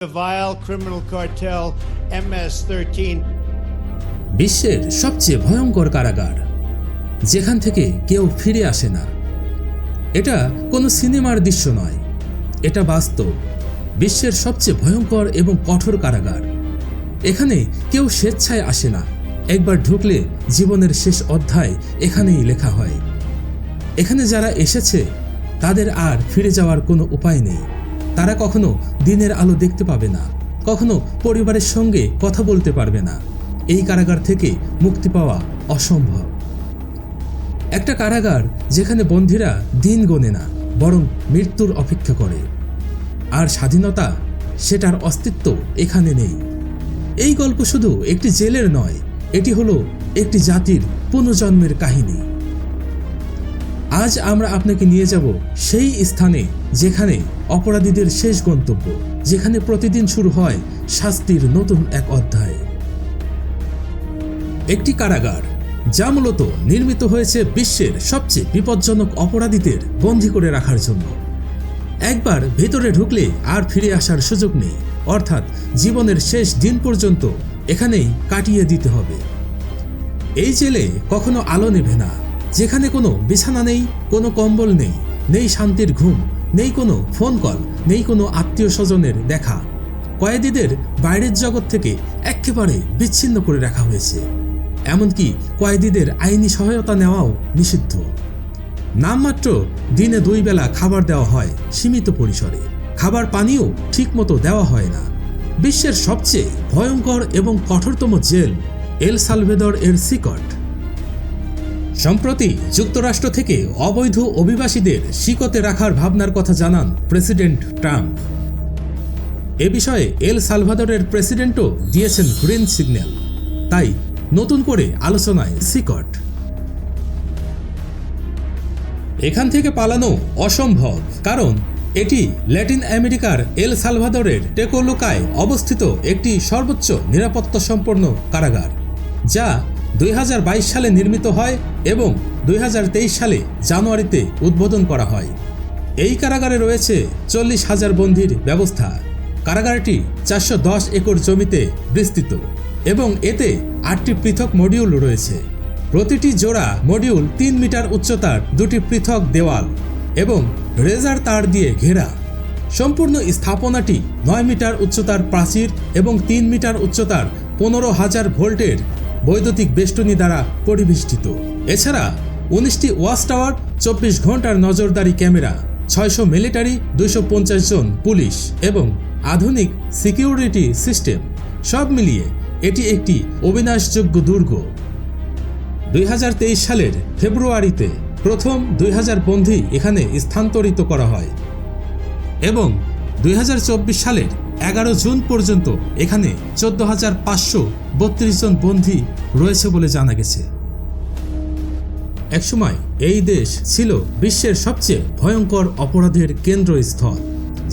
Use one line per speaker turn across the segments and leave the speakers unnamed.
The vile criminal cartel MS-13
বিশ্বের সবচেয়ে ভয়ঙ্কর কারাগার, যেখান থেকে কেউ ফিরে আসে না। এটা কোনো সিনেমার দৃশ্য নয়। এটা বাস্তব, বিশ্বের সবচেয়ে ভয়ঙ্কর এবং কঠোর কারাগার। এখানে কেউ স্বেচ্ছায় আসে না। একবার ঢুকলে জীবনের শেষ অধ্যায় এখানেই লেখা হয়। এখানে যারা এসেছে, তাদের আর ফিরে যাওয়ার কোনো উপায় নেই। তারা কখনো দিনের আলো দেখতে পাবে না, কখনো পরিবারের সঙ্গে কথা বলতে পারবে না। এই কারাগার থেকে মুক্তি পাওয়া অসম্ভব। একটা কারাগার যেখানে বন্দীরা দিন গোনে না, বরং মৃত্যুর অপেক্ষা করে। আর স্বাধীনতা, সেটার অস্তিত্ব এখানে নেই। এই গল্প শুধু একটি জেলের নয়, এটি হলো একটি জাতির পুনর্জন্মের কাহিনী। আজ আমরা আপনাকে নিয়ে যাব সেই স্থানে যেখানে অপরাধীদের শেষ গন্তব্য, যেখানে প্রতিদিন শুরু হয় শাস্তির নতুন এক অধ্যায়। একটি কারাগার, যা মূলত নির্মিত হয়েছে বিশ্বের সবচেয়ে বিপজ্জনক অপরাধীদের বন্দী করে রাখার জন্য। একবার ভেতরে ঢুকলে আর ফিরে আসার সুযোগ নেই, অর্থাৎ জীবনের শেষ দিন পর্যন্ত এখানেই কাটিয়ে দিতে হবে। এই জেলে কখনো আলো নেভে না। যেখানে কোনো বিছানা নেই, কোনো কম্বল নেই নেই শান্তির ঘুম, নেই কোনো ফোন কল নেই কোনো আত্মীয় স্বজনের দেখা। কয়েদিদের বাইরের জগৎ থেকে একেবারে বিচ্ছিন্ন করে রাখা হয়েছে। এমনকি কয়েদিদের আইনি সহায়তা নেওয়াও নিষিদ্ধ। নামমাত্র দিনে দুই বেলা খাবার দেওয়া হয় সীমিত পরিসরে। খাবার পানিও ঠিকমতো দেওয়া হয় না। বিশ্বের সবচেয়ে ভয়ঙ্কর এবং কঠোরতম জেল, এল সালভেদর এর সিকট। সম্প্রতি যুক্তরাষ্ট্র থেকে অবৈধ অভিবাসীদের শিকতে রাখার ভাবনার কথা জানান প্রেসিডেন্ট ট্রাম্প। এ বিষয়ে এল সালভাদরের প্রেসিডেন্টও দিয়েছেন গ্রিন সিগন্যাল। তাই নতুন করে আলোচনায় সিকট এখান থেকে পালানো অসম্ভব, কারণ এটি ল্যাটিন আমেরিকার এল সালভাদরের টেকোলোকায় অবস্থিত একটি সর্বোচ্চ নিরাপত্তা সম্পন্ন কারাগার, যা দুই হাজার বাইশ সালে নির্মিত হয় এবং দুই হাজার তেইশ সালে জানুয়ারিতে উদ্বোধন করা হয়। এই কারাগারে রয়েছে চল্লিশ হাজার বন্দির ব্যবস্থা। কারাগারটি চারশো দশ একর জমিতে বিস্তৃত এবং এতে আটটি পৃথক মডিউল রয়েছে। প্রতিটি জোড়া মডিউল তিন মিটার উচ্চতার দুটি পৃথক দেওয়াল এবং রেজার তার দিয়ে ঘেরা। সম্পূর্ণ স্থাপনাটি নয় মিটার উচ্চতার প্রাচীর এবং তিন মিটার উচ্চতার পনেরো হাজার ভোল্টের বৈদ্যুতিক বেষ্টনী দ্বারা পরিবেষ্টিত। এছাড়া উনিশটি ওয়াচ টাওয়ার, চব্বিশ ঘণ্টার নজরদারি ক্যামেরা, ছয়শো মিলিটারি, দুইশো পঞ্চাশ জন পুলিশ এবং আধুনিক সিকিউরিটি সিস্টেম। সব মিলিয়ে এটি একটি অবিনাশযোগ্য দুর্গ। দুই হাজার তেইশ সালের ফেব্রুয়ারিতে প্রথম দুই বন্দী এখানে স্থানান্তরিত করা হয় এবং দুই হাজার চব্বিশ সালের এগারো জুন পর্যন্ত এখানে চোদ্দ হাজার পাঁচশো বত্রিশ জন বন্দী রয়েছে বলে জানা গেছে। একসময় এই দেশ ছিল বিশ্বের সবচেয়ে ভয়ঙ্কর অপরাধের কেন্দ্রস্থল,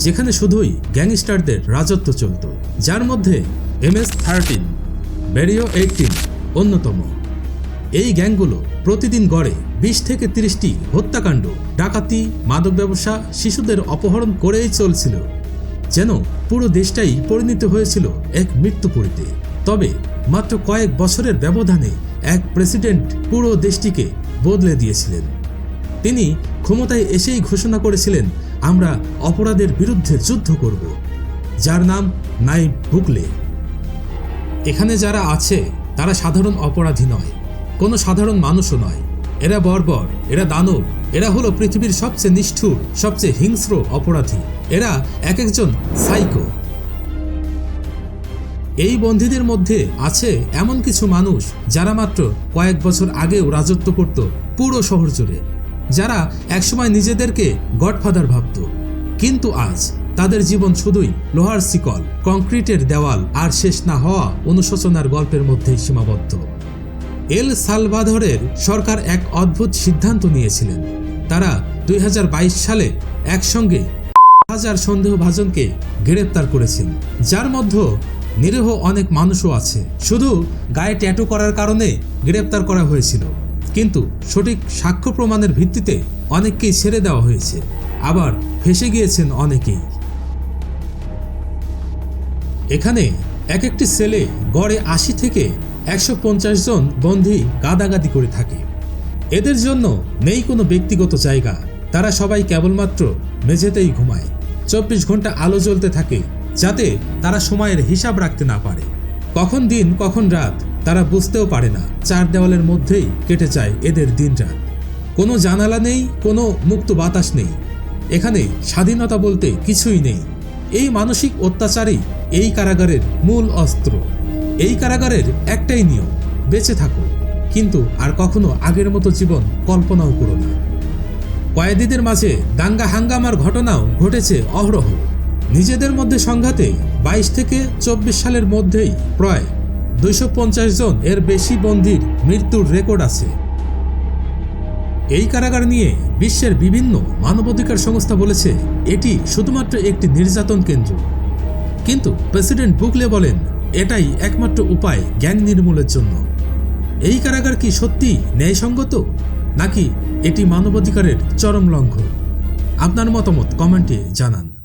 যেখানে শুধুই গ্যাংস্টারদের রাজত্ব চলত। যার মধ্যে M S thirteen barrio eighteen অন্যতম। এই গ্যাংগুলো প্রতিদিন গড়ে বিশ থেকে তিরিশটি হত্যাকাণ্ড, ডাকাতি, মাদক ব্যবসা, শিশুদের অপহরণ করেই চলছিল। যেন পুরো দেশটাই পরিণত হয়েছিল এক মৃত্যুপুরীতে তবে মাত্র কয়েক বছরের ব্যবধানে এক প্রেসিডেন্ট পুরো দেশটিকে বদলে দিয়েছিলেন। তিনি ক্ষমতায় এসেই ঘোষণা করেছিলেন, আমরা অপরাধের বিরুদ্ধে যুদ্ধ করব। যার নাম নাইব বুকলে এখানে যারা আছে, তারা সাধারণ অপরাধী নয়, কোনো সাধারণ মানুষও নয়। এরা বর্বর, এরা দানব, এরা হলো পৃথিবীর সবচেয়ে নিষ্ঠুর, সবচেয়ে হিংস্র অপরাধী। এরা এক একজন সাইকো। এই বন্দীদের মধ্যে আছে এমন কিছু মানুষ যারা মাত্র কয়েক বছর আগেও রাজত্ব করত পুরো শহর জুড়ে, যারা একসময় নিজেদেরকে গডফাদার ভাবত। কিন্তু আজ তাদের জীবন শুধুই লোহার শিকল, কংক্রিটের দেওয়াল আর শেষ না হওয়া অনুশোচনার গল্পের মধ্যেই সীমাবদ্ধ। এল সালভাদরের সরকার এক অদ্ভুত সিদ্ধান্ত নিয়েছিলেন। তারা দুই হাজার বাইশ সালে একসঙ্গে হাজার সন্দেহভাজনকে গ্রেপ্তার করেছেন, যার মধ্যে নিরীহ অনেক মানুষও আছে। শুধু গায়ে ট্যাটু করার কারণে গ্রেপ্তার করা হয়েছিল, কিন্তু সঠিক সাক্ষ্য প্রমাণের ভিত্তিতে অনেককেই ছেড়ে দেওয়া হয়েছে। আবার ফেসে গিয়েছেন অনেকেই। এখানে এক একটি সেলে গড়ে আশি থেকে একশো পঞ্চাশ জন বন্দী গাদাগাদি করে থাকে। এদের জন্য নেই কোনো ব্যক্তিগত জায়গা। তারা সবাই কেবলমাত্র মেঝেতেই ঘুমায়। চব্বিশ ঘণ্টা আলো জ্বলতে থাকে, যাতে তারা সময়ের হিসাব রাখতে না পারে। কখন দিন, কখন রাত, তারা বুঝতেও পারে না। চার দেওয়ালের মধ্যেই কেটে যায় এদের দিন রাত কোনো জানালা নেই, কোনো মুক্ত বাতাস নেই। এখানে স্বাধীনতা বলতে কিছুই নেই। এই মানসিক অত্যাচারই এই কারাগারের মূল অস্ত্র। এই কারাগারের একটাই নিয়ম, বেঁচে থাকো। কিন্তু আর কখনো আগের মতো জীবন কল্পনাও করো না। কয়েদিদের মাঝে দাঙ্গা হাঙ্গামার ঘটনাও ঘটেছে অহরহ। নিজেদের মধ্যে সংঘাতে বাইশ থেকে চব্বিশ সালের মধ্যেই প্রায় দুইশো পঞ্চাশ জন এর বেশি বন্দির মৃত্যুর রেকর্ড আছে। এই কারাগার নিয়ে বিশ্বের বিভিন্ন মানবাধিকার সংস্থা বলেছে, এটি শুধুমাত্র একটি নির্যাতন কেন্দ্র। কিন্তু প্রেসিডেন্ট বুকলে বলেন, এটাই একমাত্র উপায় গ্যাং নির্মূলের জন্য। এই কারাগার কি সত্যি ন্যায়সঙ্গত? নাকি এটি মানবাধিকারের চরম লঙ্ঘন? আপনার মতামত কমেন্টে জানান।